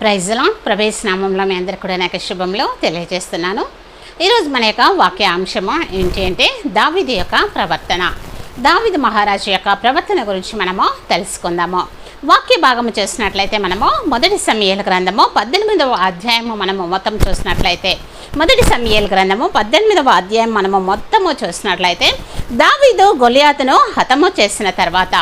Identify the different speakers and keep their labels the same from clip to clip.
Speaker 1: ప్రైజ్లో ప్రవేశనామంలో మీ అందరికీ కూడా నాకు శుభంలో తెలియజేస్తున్నాను. ఈరోజు మన యొక్క వాక్యాంశము ఏంటి అంటే దావిది యొక్క ప్రవర్తన. దావిది మహారాజు యొక్క ప్రవర్తన గురించి మనము తెలుసుకుందాము. వాక్య భాగము చేసినట్లయితే మనము మొదటి సమయాల గ్రంథము పద్దెనిమిదవ అధ్యాయము మనము మొత్తం చూసినట్లయితే మొదటి సమయాల గ్రంథము పద్దెనిమిదవ అధ్యాయం మనము మొత్తము చూసినట్లయితే దావీదు గొలియాతను హతము చేసిన తర్వాత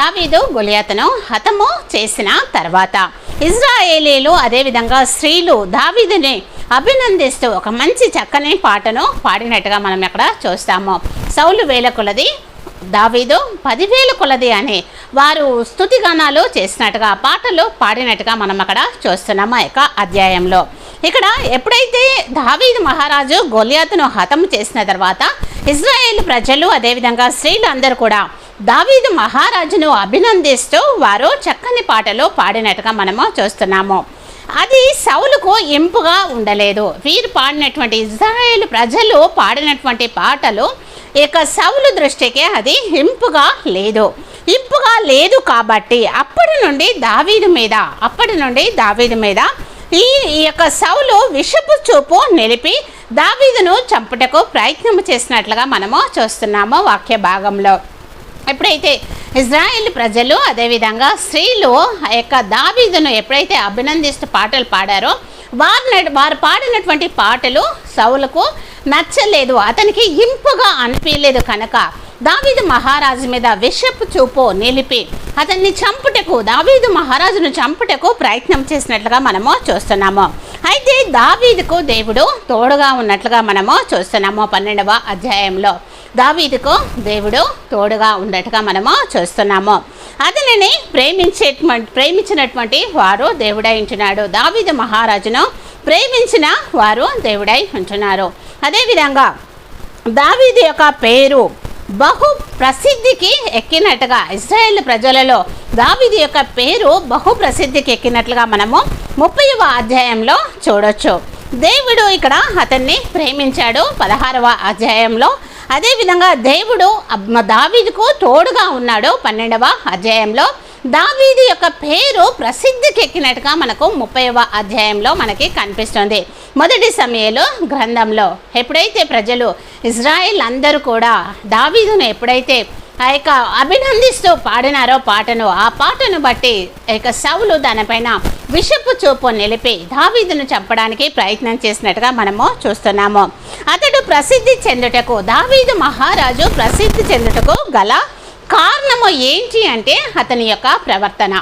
Speaker 1: దావీదు గొలియాతను హతము చేసిన తర్వాత ఇజ్రాయేలీలు అదేవిధంగా స్త్రీలు దావీదుని అభినందిస్తూ ఒక మంచి చక్కని పాటను పాడినట్టుగా మనం ఇక్కడ చూస్తాము. సౌలు వేల కొలది దావీదు పదివేల కొలది అని వారు స్థుతిగానాలు చేసినట్టుగా పాటలు పాడినట్టుగా మనం అక్కడ చూస్తున్నాము యొక్క అధ్యాయంలో. ఇక్కడ ఎప్పుడైతే దావీదు మహారాజు గొలియాతును హతం చేసిన తర్వాత ఇజ్రాయేల్ ప్రజలు అదేవిధంగా స్త్రీలు అందరూ కూడా దావీదు మహారాజును అభినందిస్తూ వారు చక్కని పాటలు పాడినట్టుగా మనము చూస్తున్నాము. అది సౌలుకు ఇంపుగా ఉండలేదు. వీరు పాడినటువంటి ఇజ్రాయేల్ ప్రజలు పాడినటువంటి పాటలు ఇక సౌలు దృష్టికి అది ఇంపుగా లేదు. ఇంపుగా లేదు కాబట్టి అప్పటి నుండి దావీదు మీద అప్పటి నుండి దావీదు మీద ఈ ఈ యొక్క సౌలు విషపు చూపు నిలిపి దావీదును చంపుటకు ప్రయత్నం చేసినట్లుగా మనము చూస్తున్నాము వాక్య భాగంలో. ఎప్పుడైతే ఇజ్రాయెల్ ప్రజలు అదేవిధంగా స్త్రీలు ఆ యొక్క దావీదును ఎప్పుడైతే అభినందిస్తూ పాటలు పాడారో వారు వారు పాడినటువంటి పాటలు సౌలకు నచ్చలేదు. అతనికి ఇంపుగా అనిపించలేదు కనుక దావీదు మహారాజు మీద విషపు చూపు నిలిపి అతన్ని చంపుటకు దావీదు మహారాజును చంపుటకు ప్రయత్నం చేసినట్లుగా మనము చూస్తున్నాము. అయితే దావీదుకు దేవుడు తోడుగా ఉన్నట్లుగా మనము చూస్తున్నాము పన్నెండవ అధ్యాయంలో. దావీదుకు దేవుడు తోడుగా ఉన్నట్టుగా మనము చూస్తున్నాము. అతనిని ప్రేమించేటువంటి ప్రేమించినటువంటి వారు దేవుడై ఉంటున్నాడు. దావీదు మహారాజును ప్రేమించిన వారు దేవుడై ఉంటున్నారు. అదేవిధంగా దావీదు యొక్క పేరు బహు ప్రసిద్ధికి ఎక్కినట్టుగా ఇజ్రాయేల్ ప్రజలలో దావిది యొక్క పేరు బహు ప్రసిద్ధికి ఎక్కినట్లుగా మనము ముప్పైవ అధ్యాయంలో చూడొచ్చు. దేవుడు ఇక్కడ అతన్ని ప్రేమించాడు. పదహారవ అధ్యాయంలో అదేవిధంగా దేవుడు దావీదుకు తోడుగా ఉన్నాడు పన్నెండవ అధ్యాయంలో. దావీదు యొక్క పేరు ప్రసిద్ధికి ఎక్కినట్టుగా మనకు ముప్పైవ అధ్యాయంలో మనకి కనిపిస్తుంది. మొదటి సమయంలో గ్రంథంలో ఎప్పుడైతే ప్రజలు ఇజ్రాయిల్ అందరూ కూడా దావీదును ఎప్పుడైతే ఆ యొక్క అభినందిస్తూ పాడినారో పాటను ఆ పాటను బట్టి ఆ యొక్క సవులు దానిపైన విషపు చూపు నిలిపి దావీదును చంపడానికి ప్రయత్నం చేసినట్టుగా మనము చూస్తున్నాము. అతడు ప్రసిద్ధి చెందుటకు దావీదు మహారాజు ప్రసిద్ధి చెందుటకు గల కారణము ఏంటి అంటే అతని యొక్క ప్రవర్తన.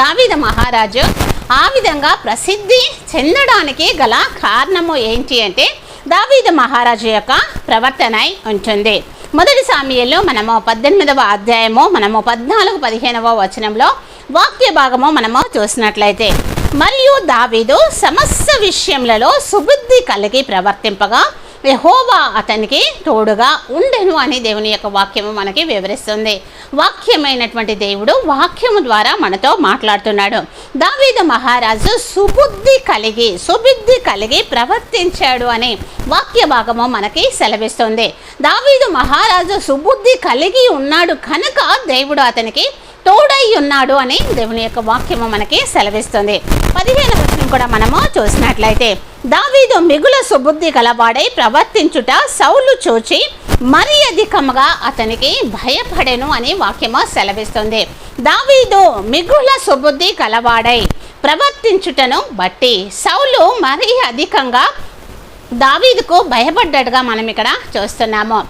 Speaker 1: దావీదు మహారాజు ఆ విధంగా ప్రసిద్ధి చెందడానికి గల కారణము ఏంటి అంటే దావీదు మహారాజు యొక్క ప్రవర్తన అయి ఉంటుంది. మొదటి సామ్యంలో మనము పద్దెనిమిదవ అధ్యాయము మనము పద్నాలుగు పదిహేనవ వచనంలో వాక్య భాగము మనము చూసినట్లయితే మరియు దావీదు సమస్త విషయములలో సుబుద్ధి కలిగి ప్రవర్తింపగా యహోవా అతనికి తోడుగా ఉండెను అని దేవుని యొక్క వాక్యము మనకి వివరిస్తుంది. వాక్యమైనటువంటి దేవుడు వాక్యము ద్వారా మనతో మాట్లాడుతున్నాడు. దావీదు మహారాజు సుబుద్ధి కలిగి సుబుద్ధి కలిగి ప్రవర్తించాడు అని వాక్య భాగము మనకి సెలవిస్తుంది. దావీదు మహారాజు సుబుద్ధి కలిగి ఉన్నాడు కనుక దేవుడు అతనికి తోడై ఉన్నాడు అని దేవుని యొక్క వాక్యము మనకి సెలవిస్తుంది. పదిహేను వచనం కూడా మనము చూసినట్లయితే దావీదు మిగుల సుబుద్ధి గలవాడై ప్రవర్తించుట సౌలు చూచి మరీ అధికముగా అతనికి భయపడెను అని వాక్యము సెలవిస్తుంది. దావీదు మిగుల సుబుద్ధి కలవాడై ప్రవర్తించుటను బట్టి సౌలు మరీ అధికంగా దావీదుకు భయపడ్డట్టుగా మనం ఇక్కడ చూస్తున్నాము.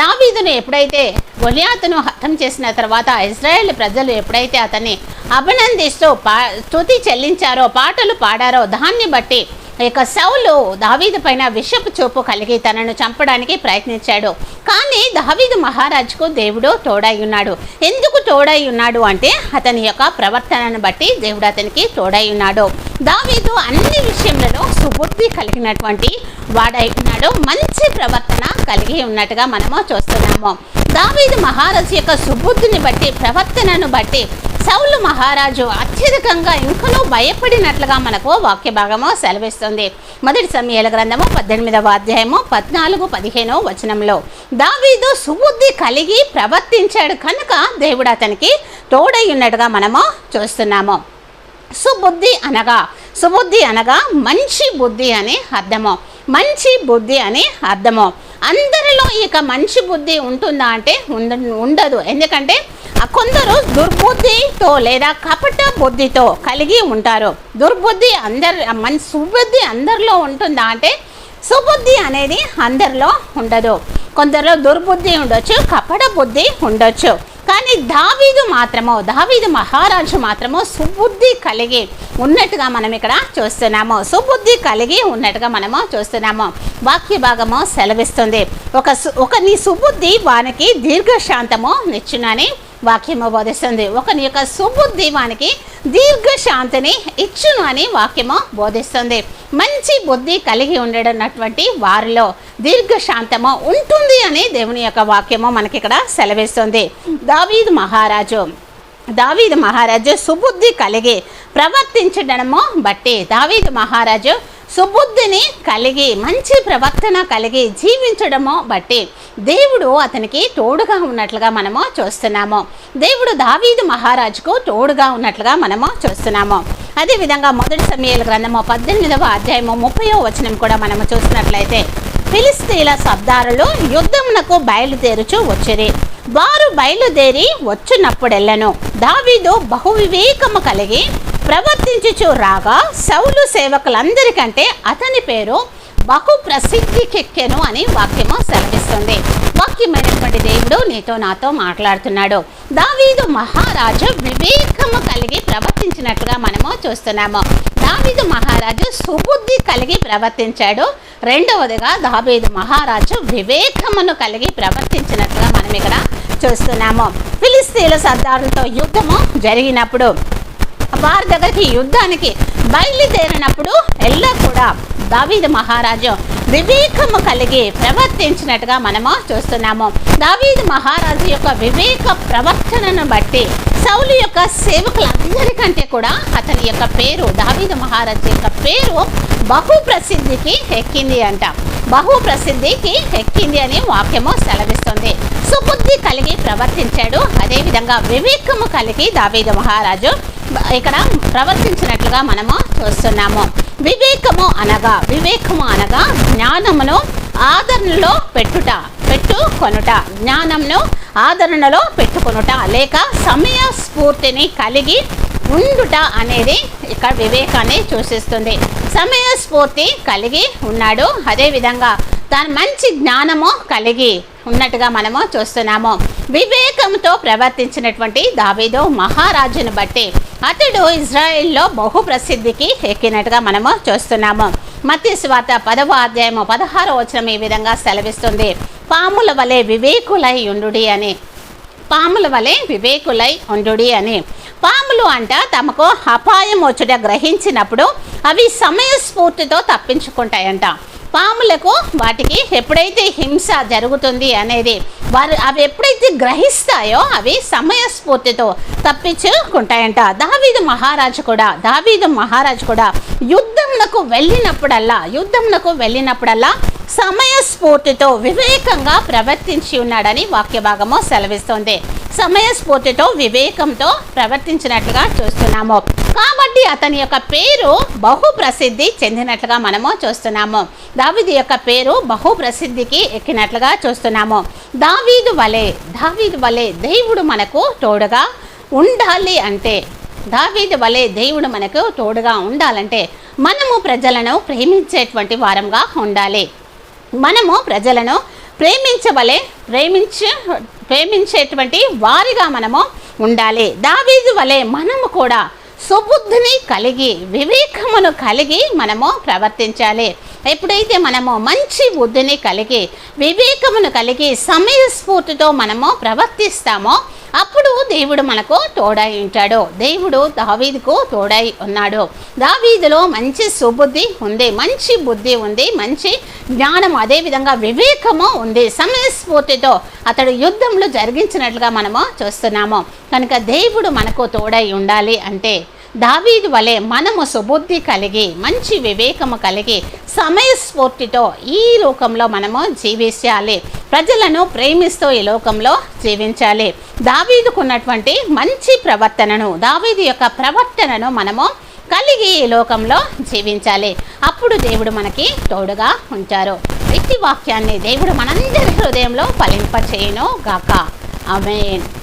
Speaker 1: దావీదును ఎప్పుడైతే గొలియాతును హతం చేసిన తర్వాత ఇజ్రాయెల్ ప్రజలు ఎప్పుడైతే అతన్ని అభినందిస్తూ పా స్థుతి చెల్లించారో పాటలు పాడారో దాన్ని బట్టి ఇక సౌలు దావీదు పైన విషపు చూపు కలిగి తనను చంపడానికి ప్రయత్నించాడు. కానీ దావీదు మహారాజుకు దేవుడు తోడై ఉన్నాడు. ఎందుకు తోడై ఉన్నాడు అంటే అతని యొక్క ప్రవర్తనను బట్టి దేవుడు అతనికి తోడై ఉన్నాడు. దావీదు అన్ని విషయంలో సుబుద్ధి కలిగినటువంటి వాడై ఉన్నాడు. మంచి ప్రవర్తన కలిగి ఉన్నట్టుగా మనము చూస్తున్నాము. దావీదు మహారాజు యొక్క సుబుద్ధిని బట్టి ప్రవర్తనను బట్టి సౌలు మహారాజు అత్యధికంగా ఇంకనూ భయపడినట్లుగా మనకు వాక్య భాగము సెలవిస్తుంది. మొదటి సమయాల గ్రంథము పద్దెనిమిదవ అధ్యాయము పద్నాలుగు పదిహేను వచనంలో దావీదు సుబుద్ధి కలిగి ప్రవర్తించాడు కనుక దేవుడు అతనికి తోడై ఉన్నట్టుగా మనము చూస్తున్నాము. సుబుద్ధి అనగా సుబుద్ధి అనగా మంచి బుద్ధి అని అర్థము. మంచి బుద్ధి అని అర్థము. అందరిలో ఇక మంచి బుద్ధి ఉంటుందా అంటే ఉండ- ఉండదు. ఎందుకంటే కొందరు దుర్బుద్ధితో లేదా కపట బుద్ధితో కలిగి ఉంటారు. దుర్బుద్ధి అందరి మన సుబుద్ధి అందరిలో ఉంటుందా అంటే సుబుద్ధి అనేది అందరిలో ఉండదు. కొందరిలో దుర్బుద్ధి ఉండొచ్చు కపట బుద్ధి ఉండొచ్చు. కానీ దావీదు మాత్రము దావీదు మహారాజు మాత్రము సుబుద్ధి కలిగి ఉన్నట్టుగా మనం ఇక్కడ చూస్తున్నాము. సుబుద్ధి కలిగి ఉన్నట్టుగా మనము చూస్తున్నాము. వాక్య భాగము సెలవిస్తుంది. ఒక ఒక నీ సుబుద్ధి వానికి దీర్ఘశాంతము నిచ్చునని వాక్యము బోధిస్తుంది. ఒకని యొక్క సుబుద్ధి వానికి దీర్ఘశాంతిని ఇచ్చును అని వాక్యము బోధిస్తుంది. మంచి బుద్ధి కలిగి ఉండడన్నటువంటి వారిలో దీర్ఘశాంతము ఉంటుంది అని దేవుని యొక్క వాక్యము మనకి ఇక్కడ సెలవిస్తుంది. దావీదు మహారాజు దావీదు మహారాజు సుబుద్ధి కలిగి ప్రవర్తించడము బట్టి దావీదు మహారాజు సుబుద్ధిని కలిగి మంచి ప్రవర్తన కలిగి జీవించడము బట్టి దేవుడు అతనికి తోడుగా ఉన్నట్లుగా మనము చూస్తున్నాము. దేవుడు దావీదు మహారాజుకు తోడుగా ఉన్నట్లుగా మనము చూస్తున్నాము. అదేవిధంగా మొదటి సమయాల గ్రంథము పద్దెనిమిదవ అధ్యాయము ముప్పయో వచనం కూడా మనము చూసినట్లయితే ఫిలిస్తీల సర్దారులు యుద్ధమునకు బయలుదేరుచు వచ్చిరి. వారు బయలుదేరి వచ్చినప్పుడెల్లను దావీదు బహువివేకము కలిగి ప్రవర్తించుచు రాగా సౌలు సేవకులందరికంటే అతని పేరు బహు ప్రసిద్ధికెక్కెను అని వాక్యము సెలవిస్తుంది. వాక్యమైనటువంటి దేవుడు నీతో నాతో మాట్లాడుతున్నాడు. దావీదు మహారాజు వివేకము కలిగి ప్రవర్తించినట్లుగా మనము చూస్తున్నాము. దావీదు మహారాజు సుబుద్ధి కలిగి ప్రవర్తించాడు. రెండవదిగా దావీదు మహారాజు వివేకమును కలిగి ప్రవర్తించినట్లుగా మనం ఇక్కడ చూస్తున్నాము. ఫిలిస్తీన్ల సర్దారులతో యుద్ధము జరిగినప్పుడు వారి దగ్గరికి యుద్ధానికి బయలుదేరినప్పుడు ఎల్ల కూడా దావీదు మహారాజు వివేకము కలిగి ప్రవర్తించినట్టుగా మనము చూస్తున్నాము. దావీదు మహారాజు యొక్క వివేక ప్రవర్తనను బట్టి సౌలు యొక్క సేవకులందరికంటే కూడా అతని యొక్క పేరు దావీదు మహారాజు యొక్క పేరు బహు ప్రసిద్ధికి ఎక్కింది అంట. బహు ప్రసిద్ధికి ఎక్కింది అని వాక్యము సెలవిస్తుంది. సుబుద్ధి కలిగి ప్రవర్తించాడు. అదేవిధంగా వివేకము కలిగి దావీదు మహారాజు ఇక్కడ ప్రవర్తించినట్లుగా మనము చూస్తున్నాము. వివేకము అనగా వివేకము అనగా జ్ఞానమును ఆదరణలో పెట్టుట పెట్టుకొనుట. జ్ఞానంను ఆదరణలో పెట్టుకొనుట లేక సమయ స్ఫూర్తిని కలిగి ఉండుట అనేది ఇక్కడ వివేకాన్ని సూచిస్తుంది. సమయ స్ఫూర్తి కలిగి ఉన్నాడు. అదేవిధంగా తన మంచి జ్ఞానము కలిగి ఉన్నట్టుగా మనము చూస్తున్నాము. వివేకంతో ప్రవర్తించినటువంటి దావీదు మహారాజును బట్టి అతడు ఇజ్రాయెల్లో బహు ప్రసిద్ధికి ఎక్కినట్టుగా మనము చూస్తున్నాము. మత్స్య స్వాత పదవ అధ్యాయము పదహారో వచనం ఈ విధంగా సెలవిస్తుంది. పాముల వలె వివేకులై ఉండుడి అని. పాముల వలె వివేకులై ఉండుడి అని. పాములు అంట తమకు అపాయం వచ్చుట గ్రహించినప్పుడు అవి సమయస్ఫూర్తితో తప్పించుకుంటాయంట. పాములకు వాటికి ఎప్పుడైతే హింస జరుగుతుంది అనేది వారు అవి ఎప్పుడైతే గ్రహిస్తాయో అవి సమయస్ఫూర్తితో తప్పించుకుంటాయంట. దావీదు మహారాజు కూడా దావీదు మహారాజు కూడా యుద్ధంనకు వెళ్ళినప్పుడల్లా యుద్ధంనకు వెళ్ళినప్పుడల్లా సమయస్ఫూర్తితో వివేకంగా ప్రవర్తించి ఉన్నాడని వాక్య భాగము సెలవిస్తుంది. సమయస్ఫూర్తితో వివేకంతో ప్రవర్తించినట్లుగా చూస్తున్నాము. కాబట్టి అతని యొక్క పేరు బహు ప్రసిద్ధి చెందినట్లుగా మనము చూస్తున్నాము. దావీదు యొక్క పేరు బహు ప్రసిద్ధికి ఎక్కినట్లుగా చూస్తున్నాము. దావీదు వలె దావీదు వలె దేవుడు మనకు తోడుగా ఉండాలి అంటే దావీదు వలె దేవుడు మనకు తోడుగా ఉండాలంటే మనము ప్రజలను ప్రేమించేటువంటి వారంగా ఉండాలి. మనము ప్రజలను ప్రేమించవలే ప్రేమించ ప్రేమించేటువంటి వారిగా మనము ఉండాలి. దావీదు వలె మనము కూడా సుబుద్ధిని కలిగి వివేకమును కలిగి మనము ప్రవర్తించాలి. ఎప్పుడైతే మనము మంచి బుద్ధిని కలిగి వివేకమును కలిగి సమయస్ఫూర్తితో మనము ప్రవర్తిస్తామో అప్పుడు దేవుడు మనకు తోడై ఉంటాడు. దేవుడు దావీదుకు తోడై ఉన్నాడు. దావీదులో మంచి సుబుద్ధి ఉంది మంచి బుద్ధి ఉంది మంచి జ్ఞానం అదేవిధంగా వివేకము ఉంది. సమయస్ఫూర్తితో అతడు యుద్ధంలో జరిగించినట్లుగా మనము చూస్తున్నాము. కనుక దేవుడు మనకు తోడై ఉండాలి అంటే దావీదు వలె మనము సుబుద్ధి కలిగి మంచి వివేకము కలిగి సమయస్ఫూర్తితో ఈ లోకంలో మనము జీవించాలి. ప్రజలను ప్రేమిస్తూ ఈ లోకంలో జీవించాలి. దావీదుకున్నటువంటి మంచి ప్రవర్తనను దావీదు యొక్క ప్రవర్తనను మనము కలిగి ఈ లోకంలో జీవించాలి. అప్పుడు దేవుడు మనకి తోడుగా ఉంటారు. ఇట్టి వాక్యాన్ని దేవుడు మనందరి హృదయంలో ఫలింపచేయను గాక. ఆమెన్.